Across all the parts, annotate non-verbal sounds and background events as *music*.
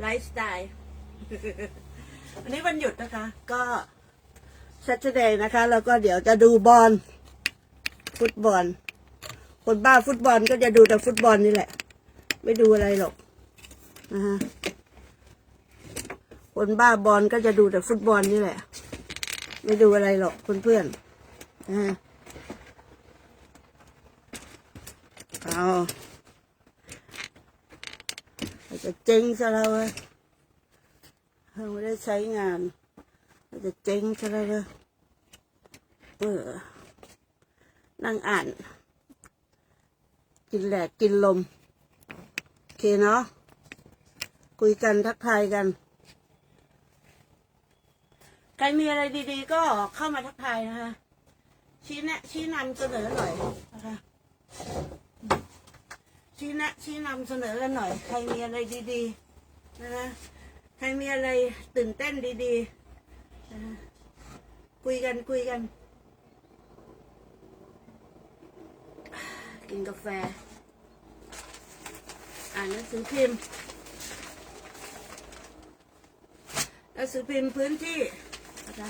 ไลฟ์สไตล์วันนี้วันหยุดนะคะ ก็ Saturday นะคะ แล้วก็เดี๋ยวจะดูบอลฟุตบอล คนบ้าฟุตบอลก็จะดูแต่ฟุตบอลนี่แหละ ไม่ดูอะไรหรอกนะฮะคนบ้าบอลก็จะดูแต่ฟุตบอลนี่แหละ ไม่ดูอะไรหรอกเพื่อนๆนะฮะเอา จะเจ๊งซะแล้วเว้ยเราไม่ได้ใช้งานเราจะเจ๊งซะแล้วเว้ยเออนั่งอ่าน กินแหลกกินลม โอเคเนาะ คุยกันทักทายกัน ใครมีอะไรดีๆ ก็เข้ามาทักทายนะคะ ชี้แนะชี้นำเสนอหน่อยนะคะ แนะชี้นำเสนอกันหน่อย ใครมีอะไรดีๆนะคะใครมีอะไรตื่นเต้นดีๆนะคะคุยกันคุยกัน กินกาแฟ อ่านหนังสือพิมพ์หนังสือพิมพ์พื้นที่นะคะ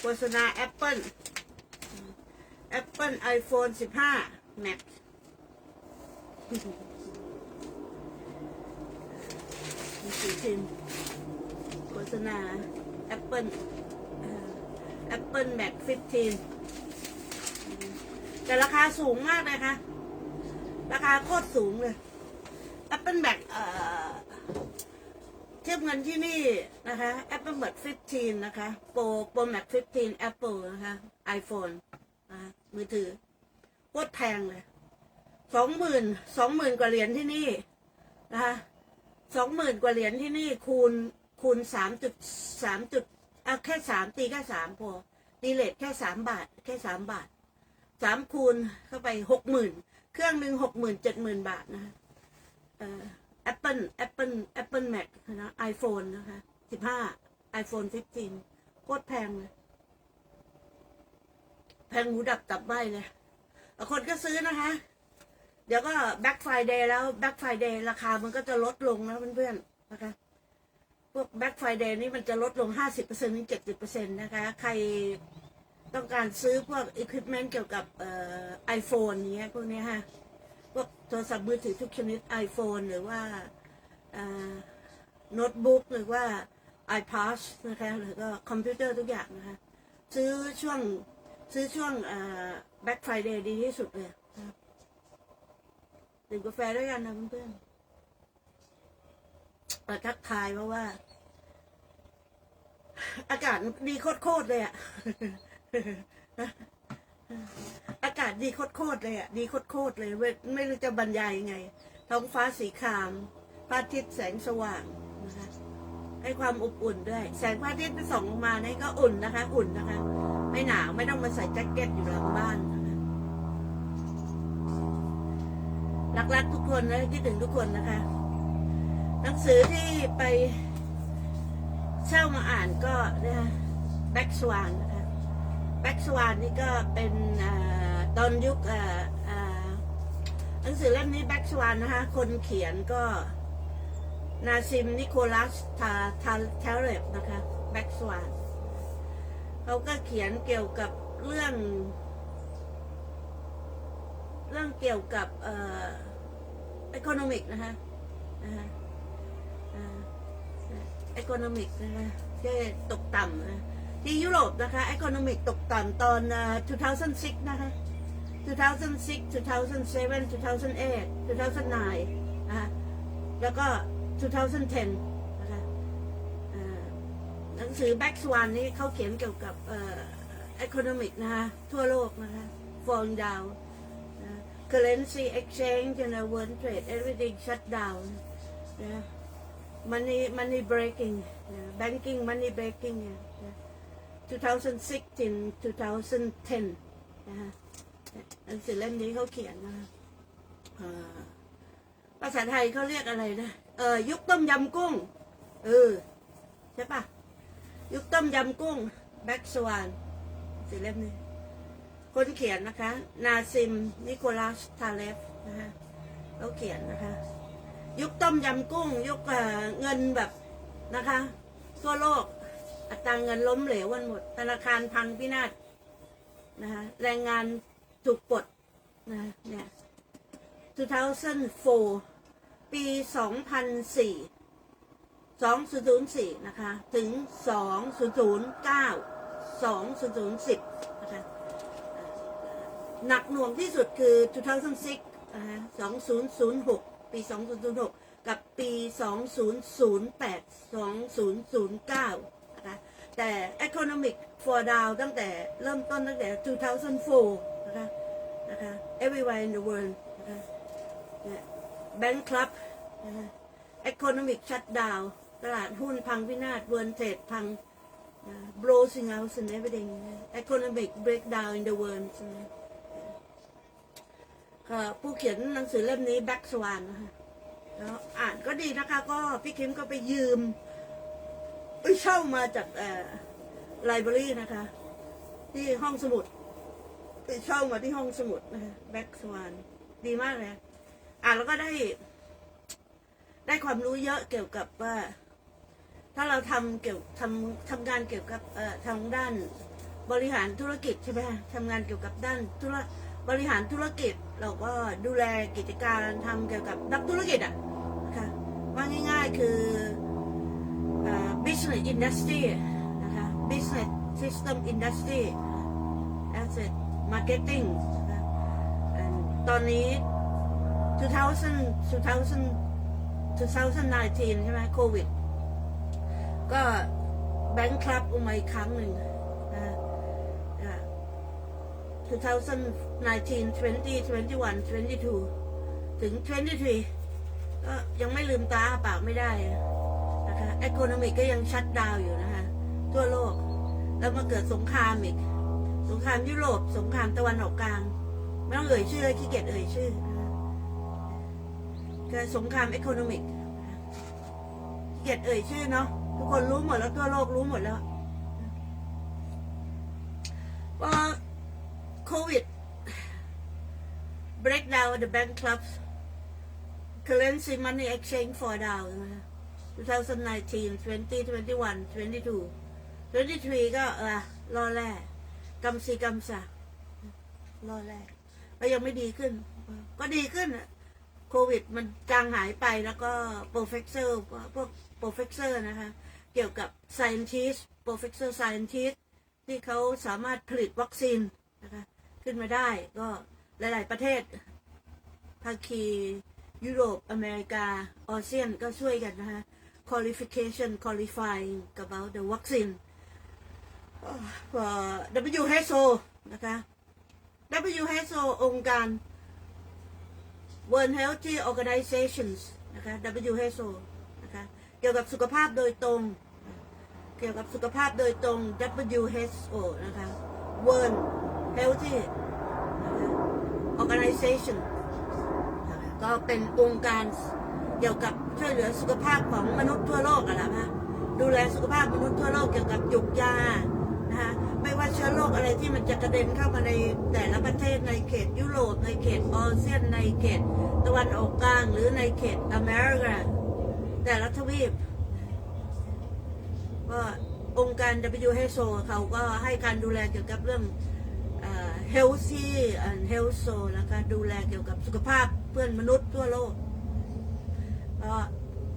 โฆษณาแอปเปิลแอปเปิลไอโฟน15 Max หนั งสือพิมพ์โฆษณาแอปเปิลแอปเปิลแม็ก15 แต่ราคาสูงมากเลยค่ะราคาโคตรสูงเลย Apple Mac เอ่อเทียบเงินที่นี่นะคะ Apple Mac 15 นะคะ Pro Pro Mac 15 Apple นะคะ iPhone นะคะมือถือโคตรแพงเลย สองหมื่นสองหมื่นกว่าเหรียญที่นี่นะคะสองหมื่นกว่าเหรียญที่นี่คูณคูณสามจุดสามจุดเอาแค่สามตีแค่สามพอตีเลทแค่สามบาท แค่สามบาทสามคูณเข้าไปหกหมื่นเครื่องหนึ่งหกหมื่นเจ็ดหมื่นบาทนะคะเอ่อ Apple Apple Apple Mac นะ iPhone นะคะสิบห้า iPhone 15โคตรแพงเลยแพงหูดับตับไหมเลยคนก็ซื้อนะคะ เดี๋ยวก็ Black Friday แล้ว Black Friday ราคามันก็จะลดลงนะเพื่อนๆนะคะ พวก Black Friday นี่มันจะลดลง 50%ถึง 70%นะคะ ใครต้องการซื้อพวกอุปกรณ์เกี่ยวกับไอโฟนเนี้ยพวกนี้ฮะ พวกโทรศัพท์มือถือทุกชนิด iPhone หรือว่าโน้ตบุ๊กหรือว่า iPad นะคะหรือก็คอมพิวเตอร์ทุกอย่างนะคะ ซื้อช่วงซื้อช่วง Black Friday ดีที่สุดเลย ดื่มกาแฟด้วยกันนะเพื่อนๆเปิดทักทายเพราะว่า อากาศดีโคตรๆเลยอะอากาศดีโคตรๆเลยอะดีโคตรๆเลยเว้ยไม่รู้จะบรรยายยังไง ท้องฟ้าสีครามพระอาทิตย์แสงสว่างนะคะให้ความอบอุ่นด้วย แสงพระอาทิตย์ส่องลงมานี่ก็อุ่นนะคะ อุ่นนะคะ ไม่หนาวไม่ต้องมาใส่แจ็คเก็ตอยู่หลังบ้าน รักๆทุกคนนะคิดถึงทุกคนนะคะ หนังสือที่ไปเช่ามาอ่านก็นะคะแบ็กสวานนะคะแบ็กสวานนี่ก็เป็นอาตอนยุคอ่าอ่าหนังสือเล่มนี้แบ็กสวานนะคะคนเขียนก็นาซิมนิโคลัสทาทาเทเลบนะคะแบ็กสวานเขาก็เขียนเกี่ยวกับเรื่อง เรื่องเกี่ยวกับเอ่อ economic นะคะนะคะอ่า economic นะคะที่ตกต่ำนะที่ยุโรปนะคะ economic ตกต่ำตอน 2006 นะคะ 2006 2007 2008 2009นะคะแล้วก็ 2010 นะคะหนังสือ Back Swan นี้เขาเขียนเกี่ยวกับเอ่อ economic นะคะ ทั่วโลกนะคะ falling down currency exchange นะ world trade everything shut down นะ money money breaking นะ banking money breaking เนี่ยนะ2006ถึง2010นะฮะหนังสือเล่มนี้เขาเขียนนะคะอ่าภาษาไทยเขาเรียกอะไรนะ เออ ยุคต้มยำกุ้ง เออ ใช่ปะยุคต้มยำกุ้ง แบ็กสวานหนังสือเล่มนี้ คนเขียนนะคะ นาซิม นิโคลัส ทาเลฟนะคะเขาเขียนนะคะ ยุคต้มยำกุ้ง ยุคเเงินแบบนะคะทั่วโลก อัตราเงินล้มเหลวกันหมด ธนาคารพังพินาศนะคะแรงงานถูกปลดนะเนี่ย2004 ปี 2004 2004 นะคะ ถึง 2009 2010นะคะ หนักหน่วงที่สุดคือ 2006นะคะ2006 ปี 2006 กับปี 2008 2009 นะคะ แต่ economic for down ตั้งแต่เริ่มต้นตั้งแต่ 2004 นะคะ นะคะ everywhere in the world นะคะแบงค์ครับ economic shutdown ตลาดหุ้นพังพินาศเวิร์นเทรดพัง blowing out and everything economic breakdown in the world นะ ผู้เขียนหนังสือเล่มนี้แบ็กสวานนะคะแล้วอ่านก็ดีนะคะ ก็พี่คิมก็ไปยืมไปเช่ามาจากไลบรารีนะคะ ที่ห้องสมุด ไปเช่ามาที่ห้องสมุดนะคะแบ็กสวานดีมากเลยอ่านแล้วก็ได้ ได้ความรู้เยอะเกี่ยวกับว่า ถ้าเราทำเกี่ยวทำทำงานเกี่ยวกับทางด้านบริหารธุรกิจใช่ไหมคะทำงานเกี่ยวกับด้านธุรก บริหารธุรกิจเราก็ดูแลกิจการทำเกี่ยวกับนักธุรกิจอะนะคะว่าง่ายๆคืออ business industry นะคะ business system industry asset marketing นะคะ and ตอนนี้ 2000 2000 2019 ใช่ไหมโควิด ก็แบงค์ครับอุมาอีกครั้งหนึ่ง 2019 20 21 22 ถึง 23 ก็ยังไม่ลืมตาปากไม่ได้นะคะ e อ o n o m i c ก็ยังชัดดาวอยู่นะคะ ทั่วโลก แล้วมาเกิดสงครามอีก สงครามยุโรป สงครามตะวันออกกลาง ไม่ต้องเอ่ยชื่อขี้เกียจเอ่ยชื่อคะเกิดสงคราม e อ o n o m i c ขี้เกียจเอ่ยชื่อเนาะทุกคนรู้หมดแล้วทั่วโลกรู้หมดแล้วพอ โควิด break down the bank clubs currency money exchange for down 2019 20 21 22 23 ก็เออรอแร่กำซีกำสารอแร่ก็ยังไม่ดีขึ้น ก็ดีขึ้นอะโควิดมันจางหายไปแล้วก็โปรเฟสเซอร์พวกโปรเฟสเซอร์นะคะ เกี่ยวกับ scientist โปรเฟสเซอร์ scientist ที่เขาสามารถผลิตวัคซีนนะคะ ขึ้นมาได้ก็หลาย ๆ ประเทศภาคียุโรป อเมริกาอาเซียนก็ช่วยกันนะคะ qualification qualifying about the vaccine WHO นะคะ WHO องค์การ World Health Organizations นะคะ WHO นะคะเกี่ยวกับสุขภาพโดยตรง เกี่ยวกับสุขภาพโดยตรง WHO นะคะ World Healthy Organization นก็เป็นองค์การเกี่ยวกับช่วยเหลือสุขภาพของมนุษย์ทั่วโลกอะนะคะดูแลสุขภาพมนุษย์ทั่วโลกเกี่ยวกับหยุกยานะคะไม่ว่าเชื้อโรคอะไรที่มันจะกระเด็นเข้ามาในแต่ละประเทศในเขตยุโรปในเขตอาเซียนในเขตตะวันออกกลางหรือในเขตอเมริกาแต่ละทวีปก็องค์การ WHO เขาก็ให้การดูแลเกี่ยวกับเรื่อง เอ่อ healthy and health so นะคะดูแลเกี่ยวกับสุขภาพเพื่อนมนุษย์ทั่วโลกก็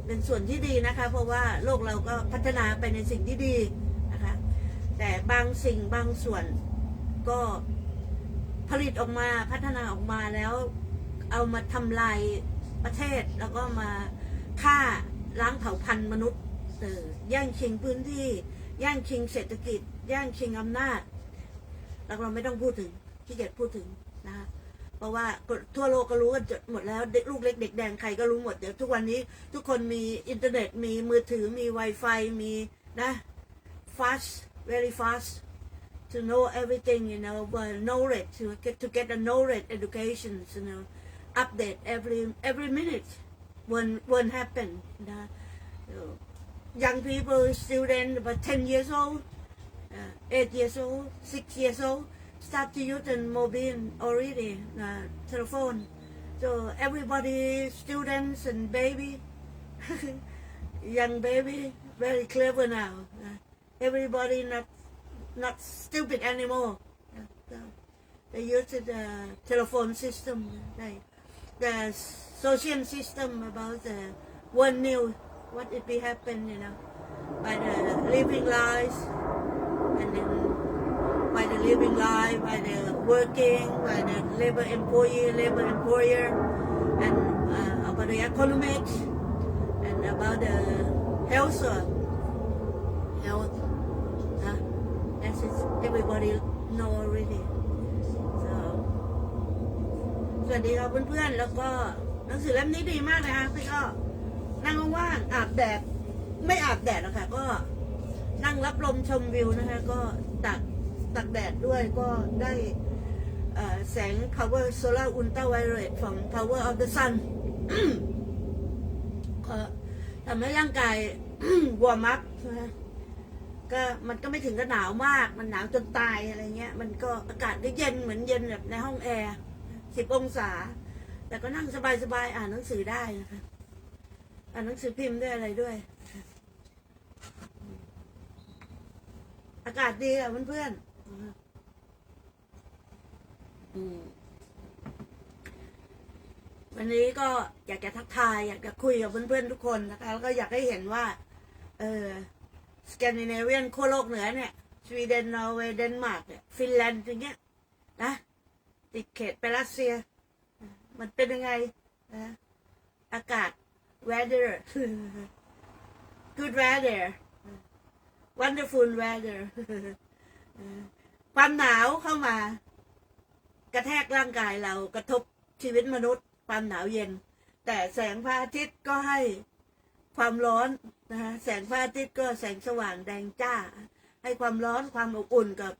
เป็นส่วนที่ดีนะคะ เพราะว่าโลกเราก็พัฒนาไปในสิ่งที่ดีนะคะ แต่บางสิ่งบางส่วนก็ผลิตออกมาพัฒนาออกมาแล้วเอามาทำลายประเทศแล้วก็มาฆ่าล้างเผ่าพันธุ์มนุษย์เออแย่งชิงพื้นที่ ย่งชิงเศรษฐกิจ ย่งชิงอำนาจ แล้วเราไม่ต้องพูดถึง ที่เกียจพูดถึงนะคะเพราะว่าทั่วโลกก็รู้กันหมดแล้วเด็กลูกเล็กเด็กแดงใครก็รู้หมดเดี๋ยวทุกวันนี้ทุกคนมีอินเทอร์เน็ตมีมือถือมี Wi-Fi มีนะ fast very fast to know everything you know but knowledge to get to get a knowledge education you know update every every minute when when happen นะ young people student about 10 years old uh, 8 years old 6 years old start to use the mobile already uh, telephone. So everybody students and baby *laughs* young baby very clever now. Uh, everybody not not stupid anymore. Uh, so they use the telephone system they the social system about the one news what it be happen you know by the living lives and then by the living life, by the working, by the labor employee, labor employer, and uh, about the economy, and about the health, uh, health. Uh, that's it. Everybody know already. So สวัสดีครับเพื่อนๆ แล้วก็หนังสือเล่มนี้ดีมากนะคะพี่ก็นั่งว่างๆอาบแดด ไม่อาบแดดหรอกค่ะก็นั่งรับลมชมวิวนะคะ ก็ตัก ตักแดดด้วยก็ได้แสง power solar ultraviolet ของ power of the sun ก็ทำให้ร่างกายวอร์มัพนะก็มันก็ไม่ถึงกับหนาวมาก มันหนาวจนตายอะไรเงี้ย มันก็อากาศก็เย็นเหมือนเย็นแบบในห้องแอร์สิบองศา แต่ก็นั่งสบายๆ อ่านหนังสือได้นะคะอ่านหนังสือพิมพ์ด้วยอะไรด้วย อากาศดีอะเพื่อนๆ อืมวันนี้ก็อยากจะทักทาย อยากจะคุยกับเพื่อนๆทุกคนนะคะ แล้วก็อยากให้เห็นว่า เออสแกนดิเนเวียนขั้วโลกเหนือเนี่ยสวีเดนนอร์เวย์เดนมาร์กเนี่ยฟินแลนด์อย่างเงี้ยนะติดเขตไปรัสเซีย มันเป็นยังไงนะอากาศ weather good weather wonderful weather ความหนาวเข้ามากระแทกร่างกายเรากระทบชีวิตมนุษย์ ความหนาวเย็น แต่แสงพระอาทิตย์ก็ให้ความร้อนนะคะแสงพระอาทิตย์ก็แสงสว่างแดงจ้า ให้ความร้อนความอบอุ่นกับ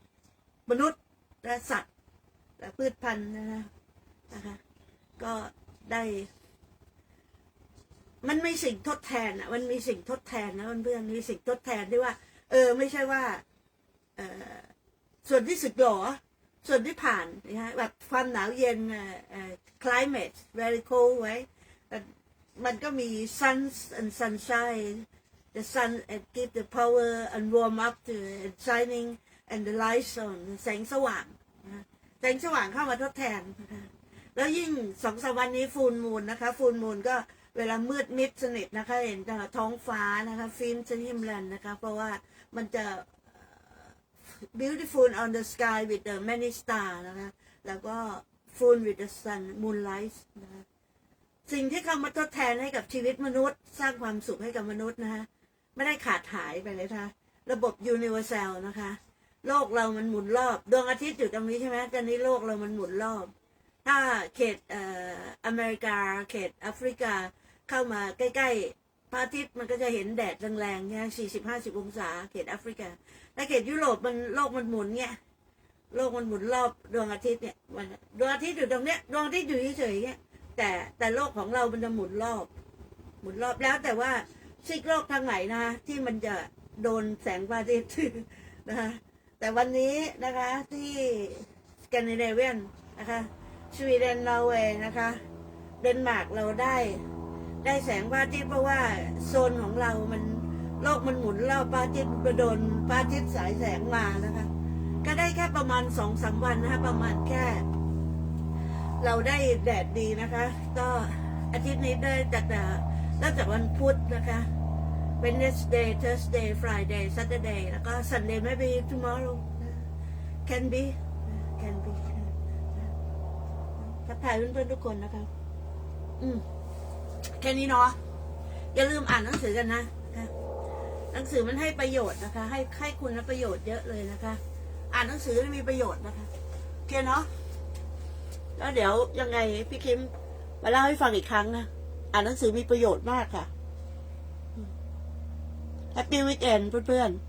มนุษย์และสัตว์และพืชพันธุ์นะคะนะคะ ก็ได้ มันไมีสิ่งทดแทนอะ มันมีสิ่งทดแทนนะเพื่อนๆมีสิ่งทดแทนที่ว่า เออ ไม่ใช่ว่า เออ ส่วนที่สึกหรอ ส่วนที่ผ่านนะฮะแบบความหนาวเย็นเอ่อเอ climate very cold ไว้ มันก็มี sun and sunshine the sun and give the power and warm up to and shining and the light on แสงสว่างแสงสว่างเข้ามาทดแทน แล้วยิ่งสองสามวันนี้ฟูลมูนนะคะ ฟูลมูนก็เวลามืดมิดสนิทนะคะ เห็นท้องฟ้านะคะ ฟินซ์ฮิมแลนนะคะ เพราะว่ามันจะ beautiful on the sky with the many star นะคะ แล้วก็ full with the sun moonlight นะคะสิ่งที่เข้ามาทดแทนให้กับชีวิตมนุษย์ สร้างความสุขให้กับมนุษย์นะคะไม่ได้ขาดหายไปเลยนะคะระบบ universal นะคะ โลกเรามันหมุนรอบ ดวงอาทิตย์อยู่ตรงนี้ใช่ไหมตอนนี้โลกเรามันหมุนรอบ ถ้าเขตเอ่ออเมริกา เขตแอฟริกาเข้ามาใกล้ ๆ พระอาทิตย์มันก็จะเห็นแดดแรงๆเนี่ยสี่สิบห้าสิบองศา เขตแอฟริกาถ้าเขตยุโรปมันโลกมันหมุนเนี่ยโลกมันหมุนรอบดวงอาทิตย์เนี่ยมันดวงอาทิตย์อยู่ตรงเนี้ยดวงอาทิตย์อยู่เฉยๆเนี่ยแต่แต่โลกของเรามันจะหมุนรอบ หมุนรอบแล้วแต่ว่าซีกโลกทางไหนนะที่มันจะโดนแสงพระอาทิตย์นะคะแต่วันนี้นะคะที่สแกนดิเนเวียนนะคะสวีเดนนอร์เวย์นะคะ เดนมาร์กเราได้ ได้แสงพระอาทิตย์เพราะว่าโซนของเรามันโลกมันหมุนรอบพระอาทิตย์ไปโดนพระอาทิตย์สายแสงมานะคะ ก็ได้แค่ประมาณสองสามวันนะคะประมาณแค่ เราได้แดดดีนะคะ ก็อาทิตย์นี้ได้จากแต่เริ่มจากวันพุธนะคะ Wednesday Thursday Friday Saturday แล้วก็ Sunday maybe tomorrow can be can be ทักทายเพื่อนๆทุกคนนะคะ อืม แค่นี้เนาะอย่าลืมอ่านหนังสือกันนะหนังสือมันให้ประโยชน์นะคะ ให้ให้คุณประโยชน์เยอะเลยนะคะ อ่านหนังสือมีประโยชน์นะคะโอเคเนาะแล้วเดี๋ยวยังไงพี่คิมมาเล่าให้ฟังอีกครั้งนะอ่านหนังสือมีประโยชน์มากค่ะแฮปปี้วิกเอนเพื่อนๆ